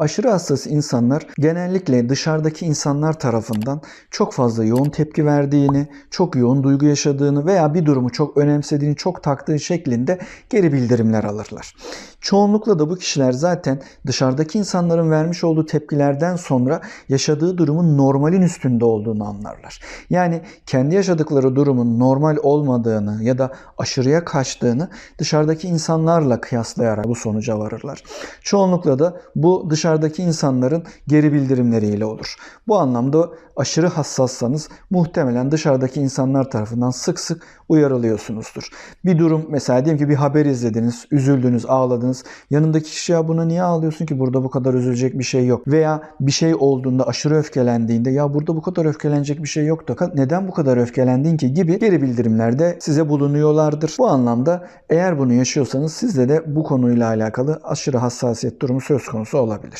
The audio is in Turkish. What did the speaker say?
Aşırı hassas insanlar genellikle dışarıdaki insanlar tarafından çok fazla yoğun tepki verdiğini, çok yoğun duygu yaşadığını veya bir durumu çok önemsediğini, çok taktığı şeklinde geri bildirimler alırlar. Çoğunlukla da bu kişiler zaten dışarıdaki insanların vermiş olduğu tepkilerden sonra yaşadığı durumun normalin üstünde olduğunu anlarlar. Yani kendi yaşadıkları durumun normal olmadığını ya da aşırıya kaçtığını dışarıdaki insanlarla kıyaslayarak bu sonuca varırlar. Çoğunlukla da bu dışarıdaki insanların geri bildirimleriyle olur. Bu anlamda aşırı hassassanız muhtemelen dışarıdaki insanlar tarafından sık sık uyarılıyorsunuzdur. Bir durum mesela diyelim ki bir haber izlediniz, üzüldünüz, ağladınız. Yanındaki kişi ya buna niye ağlıyorsun ki burada bu kadar üzülecek bir şey yok. Veya bir şey olduğunda aşırı öfkelendiğinde ya burada bu kadar öfkelenecek bir şey yok da neden bu kadar öfkelendin ki gibi geri bildirimlerde size bulunuyorlardır. Bu anlamda eğer bunu yaşıyorsanız sizde de bu konuyla alakalı aşırı hassasiyet durumu söz konusu olabilir.